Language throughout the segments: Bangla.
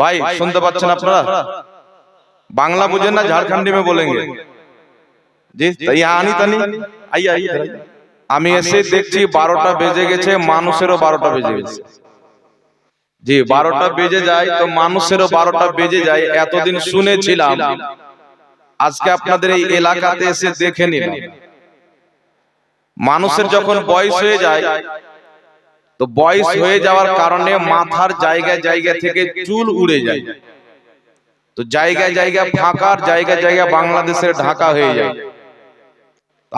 ভাই শুনতে পাচ্ছেন আপনারা বাংলা বুঝেন না ঝাড়খণ্ডি মে বলেন আমি এসে দেখছি বারোটা বেজে গেছে মানুষেরও বারোটা বেজে গেছে জি বারোটা বেজে যায় তো মানুষেরও বারোটা বেজে যায় এতদিন শুনেছিলাম আজকে আপনাদের এই এলাকাতে এসে দেখে নিলাম মানুষের যখন বয়স হয়ে যায় তো বয়স হয়ে যাওয়ার কারণে মাথার জায়গা জায়গা থেকে চুল উড়ে যায় তো জায়গা জায়গা ফাঁকার জায়গা জায়গা বাংলাদেশের ঢাকা হয়ে যায়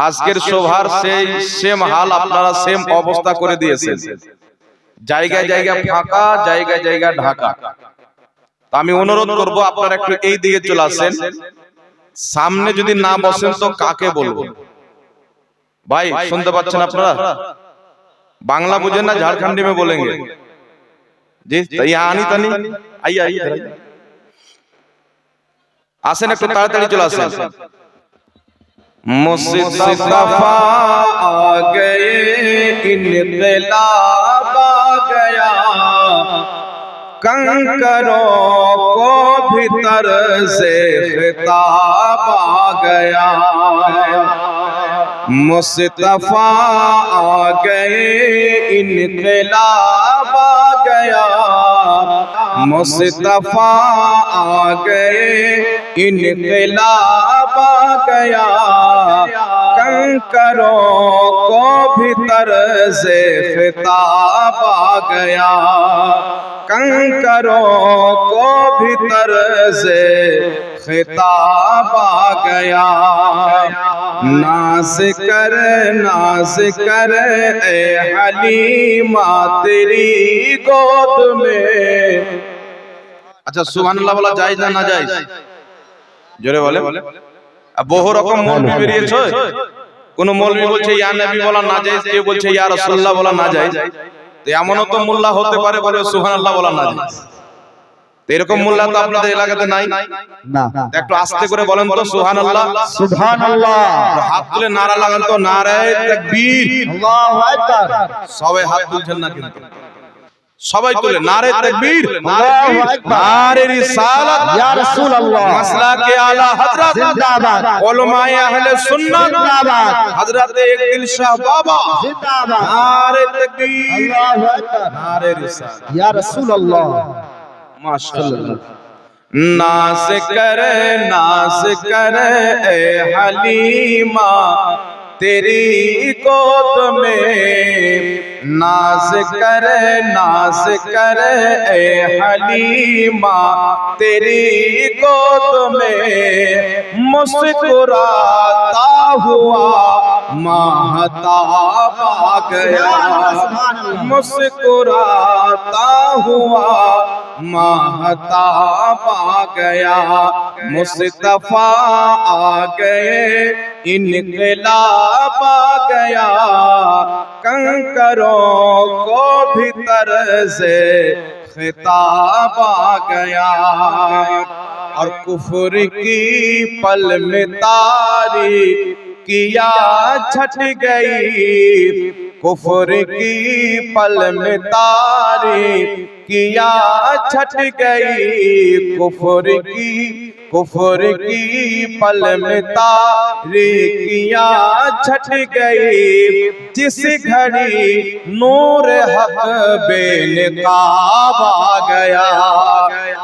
আজকের শোভার সেই সেম হাল আপনারা সেম অবস্থা করে দিয়েছেন জায়গা জায়গা ফাঁকা জায়গা জায়গা ঢাকা আমি অনুরোধ করবো আপনারা একটু এই দিকে চলে আসেন সামনে যদি না বসেন তো কাকে বলবো ভাই শুনতে পাচ্ছেন আপনারা بنگلہ مجھے نا جھارکھنڈ میں بولیں گے جی, جی، آنی تانی آئیے آگیا کنکروں کو بھی تر سے بتا پا گیا مصطفیٰ آ گئے ان تلا آ گیا مستعفیٰ آ گئے انقلاب تلا آ گیا تنگ کرو کو بھی طرز خطاب آ گیا کنگ کرو کو بھی طرز خطاب آ گیا ناز کر ناز کر اے حلیمہ تیری گود میں আচ্ছা সুহান আল্লাহ বলা যায় না না যায় জোরে বলে বহু রকম মৌলবি বেরিয়েছে কোন মৌলবি বলছে ইয়া নবী বলা না যায় কেউ বলছে ইয়া রাসূলুল্লাহ বলা না যায় তো এমনও তো মোল্লা হতে পারে বলে সুবহানাল্লাহ বলা না যায় এরকম মোল্লা তো আপনাদের এলাকাতে নাই না একটু আস্তে করে বলেন তো সুবহানাল্লাহ সুবহানাল্লাহ হাত তুলে নারা লাগান তো নারায়ে তাকবীর আল্লাহু আকবার সবাই হাত তুলছেন না কিন্তু সবাই তোলে নারে তাকবীর আল্লাহু আকবার নারে রিসালাত ইয়া রাসূলুল্লাহ মাসলাকে আলা হযরত জিন্দাবাদ উলামায়ে আহলে সুন্নাত জিন্দাবাদ হযরত একদিল শাহ বাবা জিন্দাবাদ নারে তাকবীর আল্লাহু আকবার নারে রিসালাত ইয়া রাসূলুল্লাহ মাশাআল্লাহ নাস করে নাস করে এ হালিমা তেরি কোত মে ناز کر ناز کر اے حلیمہ تیری گود میں مسکراتا ہوا ماتا پا گیا مسکراتا ہوا ماتا پا گیا مصطفیٰ آ گئے انقلاب آ گیا کنکروں کو بھی طرز خطاب آ گیا اور کفر کی پل میں تاری کیا چھٹ گئی کفر کی پل میں تاری کیا چھٹ گئی کفر کی کفر کی پل میں تاریکیاں چھٹ گئی جس گھڑی نور حق بے نقاب آ گیا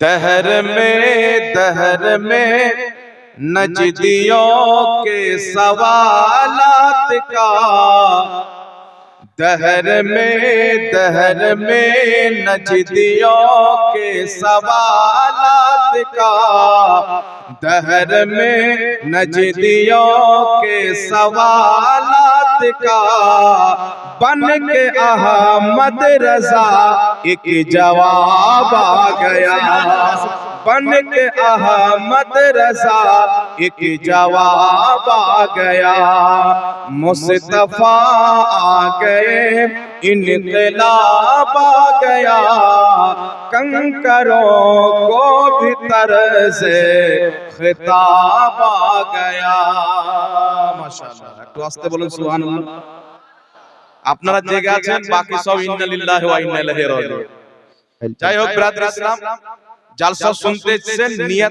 دہر میں دہر میں نجدیوں کے سوالات کا دہر میں دہر میں نجدیوں کے سوالات کا دہر میں نجدیوں کے سوال کا بن کے احمد رضا ایک جواب آ گیا بن کے احمد رضا ایک جواب آ گیا مصطفیٰ آ گئے انقلاب آ گیا कंकरों को भी तरस खिताब आ गया মাশাআল্লাহ একটু আস্তে বলুন সুবহানাল্লাহ আপনারা জেগে আছেন বাকি সব ইন্না লিল্লাহি ওয়া ইন্না ইলাইহি রাজিউন যাই হোক ব্রাদার ইসলাম জালসা শুনতেছেন নিয়ত